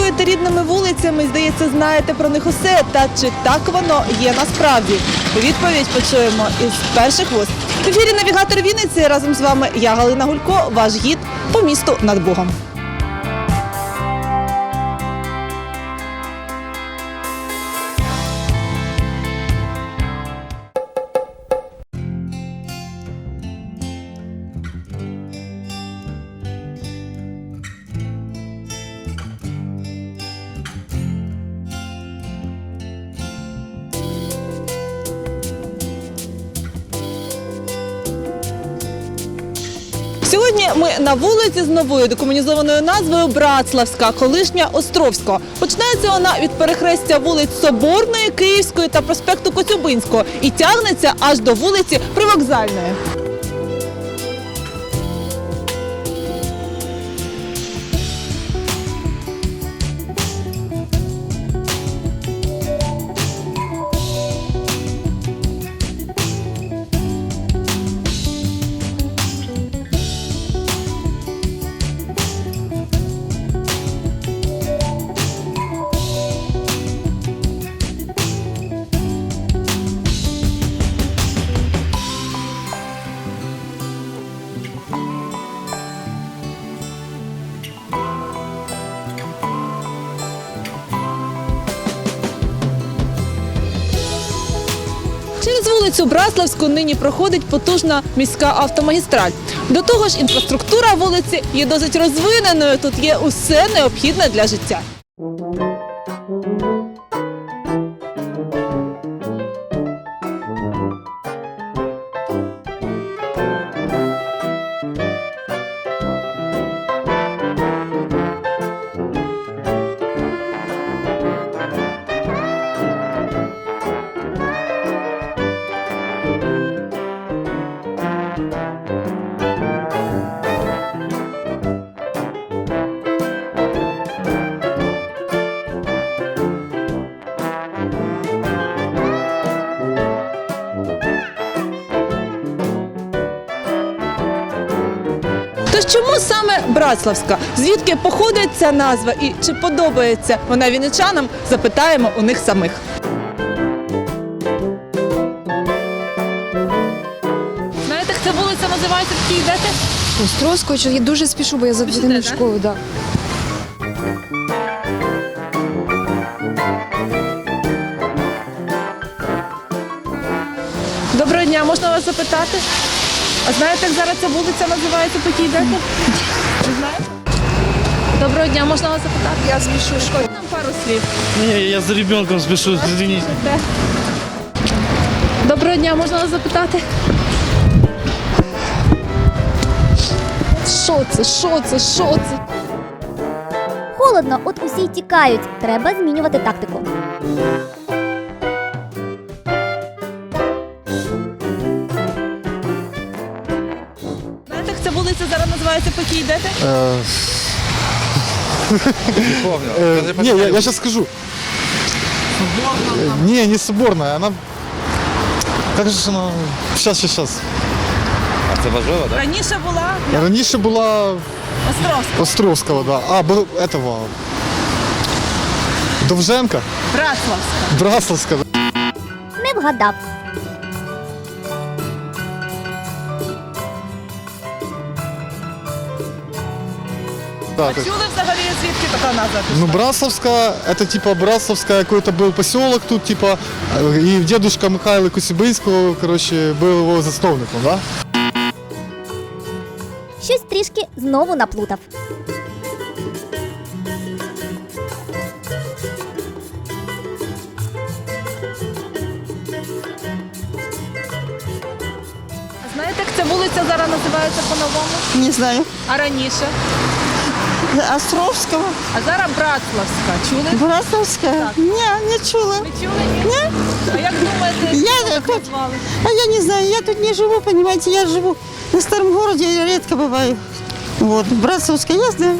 крокуєте рідними вулицями, здається, знаєте про них усе. Та чи так воно є насправді? Відповідь почуємо із перших вуст. В ефірі навігатор Вінниці разом з вами я Галина Гулько, ваш гід по місту над Богом. Сьогодні ми на вулиці з новою декомунізованою назвою Братславська, колишня Островського. Починається вона від перехрестя вулиць Соборної, Київської та проспекту Коцюбинського і тягнеться аж до вулиці Привокзальної. Вулицю Браславську нині проходить потужна міська автомагістраль. До того ж, інфраструктура вулиці є досить розвиненою. Тут є усе необхідне для життя. Братславська? Звідки походить ця назва і чи подобається вона вінничанам? Запитаємо у них самих. Знаєте, як ця вулиця називається, в якій йдете? Островського, що я дуже спішу, бо я за Спішите, дитиною в да? школу. Да. Доброго дня, можна вас запитати? А знаєте, як зараз ця вулиця називається, по? Не знаєте? Доброго дня, можна вас запитати? Я спішу в школу. Нам пару слів. Не, я за ребенком спешу, извините. Де? Доброго дня, можна вас запитати? Що це? Що це? Що це? Холодно, от усі й тікають. Треба змінювати тактику. називається, по якій йдете? Э, не, я, я сейчас скажу. Э, Не, не соборная, она... Как же ж она... Сейчас, сейчас, сейчас. А це важливо, так? Раніше була Раньше была Островська, Островского, да. А, был этого... Довженко? Братславська. Брасловска, да. Не вгадав. да А так. чули взагалі, звідки така назва пішла? Ну, Брасловская, это типа Брасловская, какой-то был поселок тут, типа, э, и дедушка Михаила Кусибинского, короче, был его засновником, да? Щось трішки знову наплутав. А Знаєте, як ця вулиця зараз називається по-новому? Не знаю. А раніше? Островского, А зараз Братславська. Чули? Братславська? Так. Не, не чула. Не чули? Ні? А як думаєте, Я як назвали? А я не знаю, я тут не живу, понимаете, я живу на старом городе, я редко бываю. Вот, Братцевская, я знаю.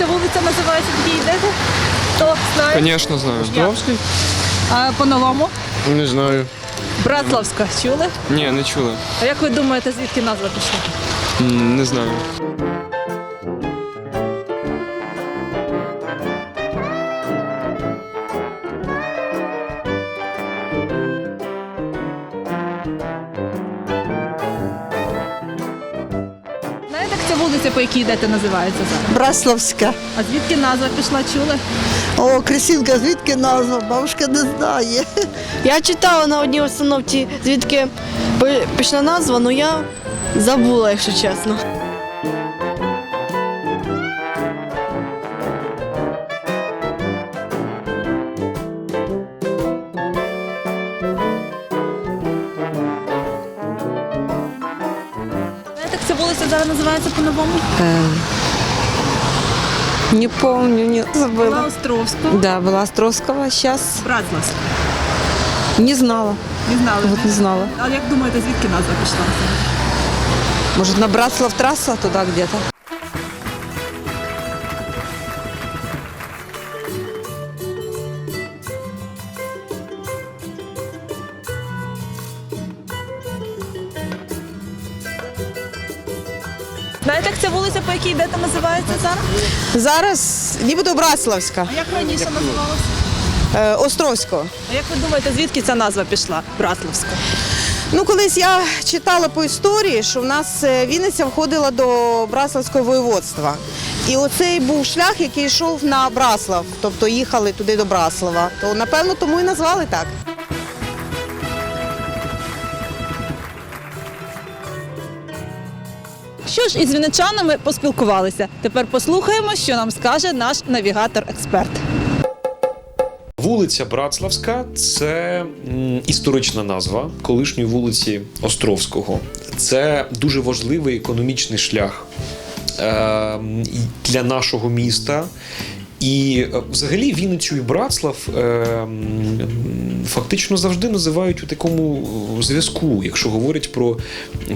Ця вулиця називається, якій йдете? То знає? Звісно, знаю. Здоровський? А по-новому? Не знаю. Браславська. Чули? Ні, не чули. А як ви думаєте, звідки назва пішла? Не знаю. Вулиця, по якій йдете, називається зараз? Браславська. А звідки назва пішла, чули? О, Крисінка, звідки назва? Бабушка не знає. Я читала на одній установці, звідки пішла назва, але я забула, якщо чесно. зараз називається по-новому? Не помню, не Була забыла. Островська. Да, была Островского, сейчас Браславська. не знала. Не знали. Вот не знала. А як думаєте, звідки назва пішла? Может, на Братслав трасса туда где-то? Вулиця, по якій йдете, називається зараз? Зараз нібито Братславська, А як раніше називалася? е, Островського. А як ви думаєте, звідки ця назва пішла? Браславська. Ну, колись я читала по історії, що в нас е, Вінниця входила до Браславського воєводства. І оцей був шлях, який йшов на Браслав, тобто їхали туди до Браслава. То напевно тому і назвали так. Що ж, із вінничанами поспілкувалися. Тепер послухаємо, що нам скаже наш навігатор-експерт. Вулиця Братславська це історична назва колишньої вулиці Островського. Це дуже важливий економічний шлях е, для нашого міста. І е, взагалі Вінницю і Братслав е, м, фактично завжди називають у такому зв'язку, якщо говорять про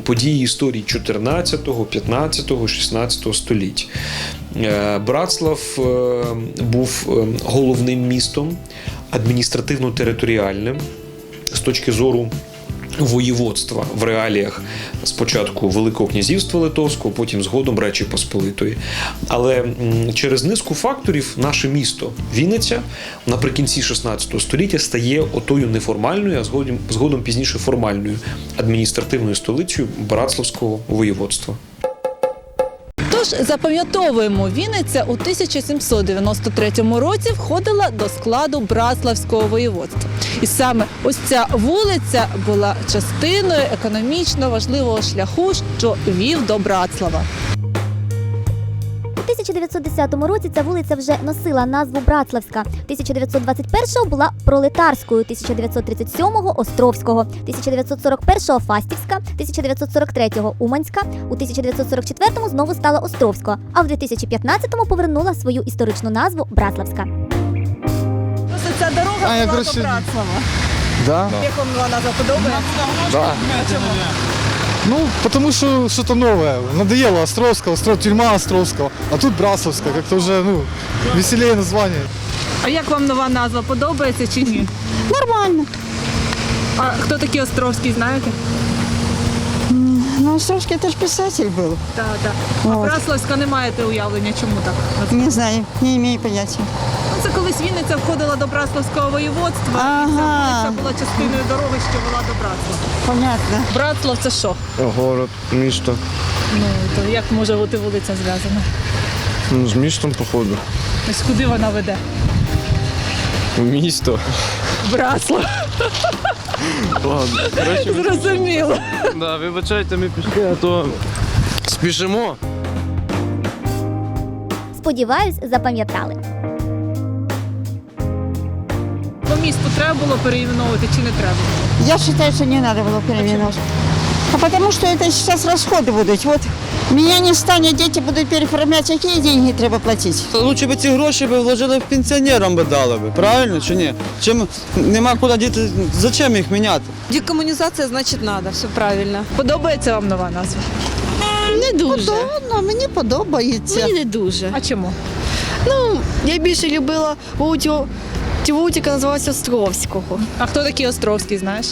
події історії 14, 15, 16 століть. Е, Братслав е, був е, головним містом, адміністративно-територіальним з точки зору воєводства в реаліях спочатку Великого князівства Литовського, потім згодом Речі Посполитої. Але через низку факторів наше місто Вінниця наприкінці 16 століття стає отою неформальною, а згодом, згодом пізніше формальною адміністративною столицею Братславського воєводства. Тож запам'ятовуємо, Вінниця у 1793 році входила до складу Браславського воєводства. І саме ось ця вулиця була частиною економічно важливого шляху, що вів до Братслава. У 1910 році ця вулиця вже носила назву Братславська. 1921-го була пролетарською, 1937-го Островського, 1941-го Фастівська, 1943-го Уманська, у 1944-му знову стала Островського, а в 2015-му повернула свою історичну назву Братславська. Просто ця дорога А, була до Братслава. Да? Як вам вона назва подобається? Да. Ну, потому что что-то новое. Надоело Островского, Остров, тюрьма Островского. А тут Браславская, как-то уже, ну, веселее название. А як вам нова назва подобається чи ні? Нормально. А хто такий Островський, знаєте? Ну, Островський це ж писатель був. Так, так. А От. Браславська не маєте уявлення, чому так? Не знаю, не маю поняття. Це колись Вінниця входила до Браславського воєводства. Ага. І ця була частиною дороги, що вела до Братслава. Понятно. Братслав це що? Город, місто. Ну, то як може бути вулиця зв'язана? Ну, з містом, походу. Ось куди вона веде? Місто. Братслав. Ладно. Коротше, Зрозуміло. да, вибачайте, ми пішли, а то спішимо. Сподіваюсь, запам'ятали. По місту треба було переіменовувати чи не треба? Я считаю, что не надо было переименовать. А потому что это сейчас расходы будут. Вот меня не станет, дети будут переформлять, какие деньги треба платить? Лучше б ці гроші б вложили в пенсіонерам би дали би, правильно чи ні? Чим нема куди діти, зачем їх міняти? Декомунізація, значить, треба, все правильно. Подобається вам нова назва? Не дуже. Ну, мені подобається. Мені не дуже. А чому? Ну, я більше любила вулицю, ті вулиці, Островського. А хто такий Островський, знаєш?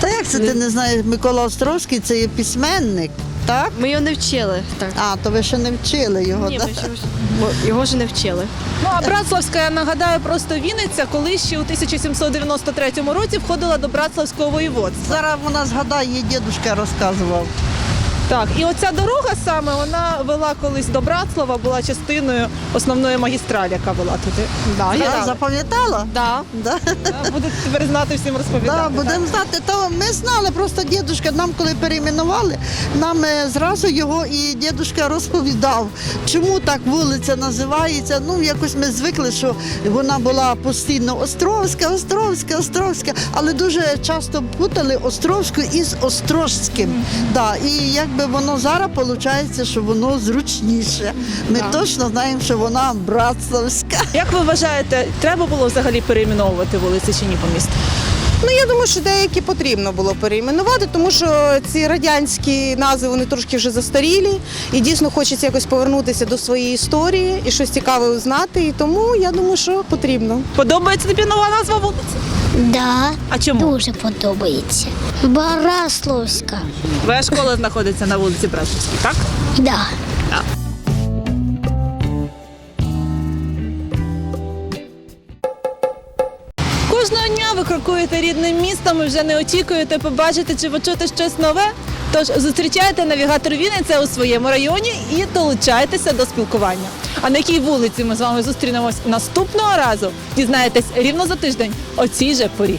Та як це ти не знаєш, Микола Островський це є письменник, так? Ми його не вчили. Так. А, то ви ще не вчили його, Ні, так? ми ще його ж не вчили. Ну а Братславська, я нагадаю, просто Вінниця, коли ще у 1793 році входила до Братславського воєводства. Зараз вона згадає, її дідусь розказував. Так, і оця дорога саме вона вела колись до Братслава, була частиною основної магістралі, яка була туди. Да, Я запам'ятала? Да. Да. Будете тепер знати всім розповідати. Да, будемо знати. То ми знали, просто дідусь нам, коли перейменували, нам е, зразу його і дідусь розповідав, чому так вулиця називається. Ну, якось ми звикли, що вона була постійно Островська, Островська, Островська, але дуже часто путали Островську із Острожським. Да, і якби воно зараз виходить, що воно зручніше. Ми точно знаємо, що вона братславська. Як ви вважаєте, треба було взагалі перейменовувати вулиці чи ні по місту? Ну я думаю, що деякі потрібно було перейменувати, тому що ці радянські назви вони трошки вже застарілі, і дійсно хочеться якось повернутися до своєї історії і щось цікаве узнати. І тому я думаю, що потрібно. Подобається тобі нова назва вулиці? Да, А чому? дуже подобається. Барасловська. Твоя школа знаходиться на вулиці Братславській, так? Да. Крокуєте рідним містом і вже не очікуєте побачити чи почути щось нове. Тож зустрічайте навігатор Вінниця у своєму районі і долучайтеся до спілкування. А на якій вулиці ми з вами зустрінемось наступного разу? Дізнаєтесь рівно за тиждень о цій же порі.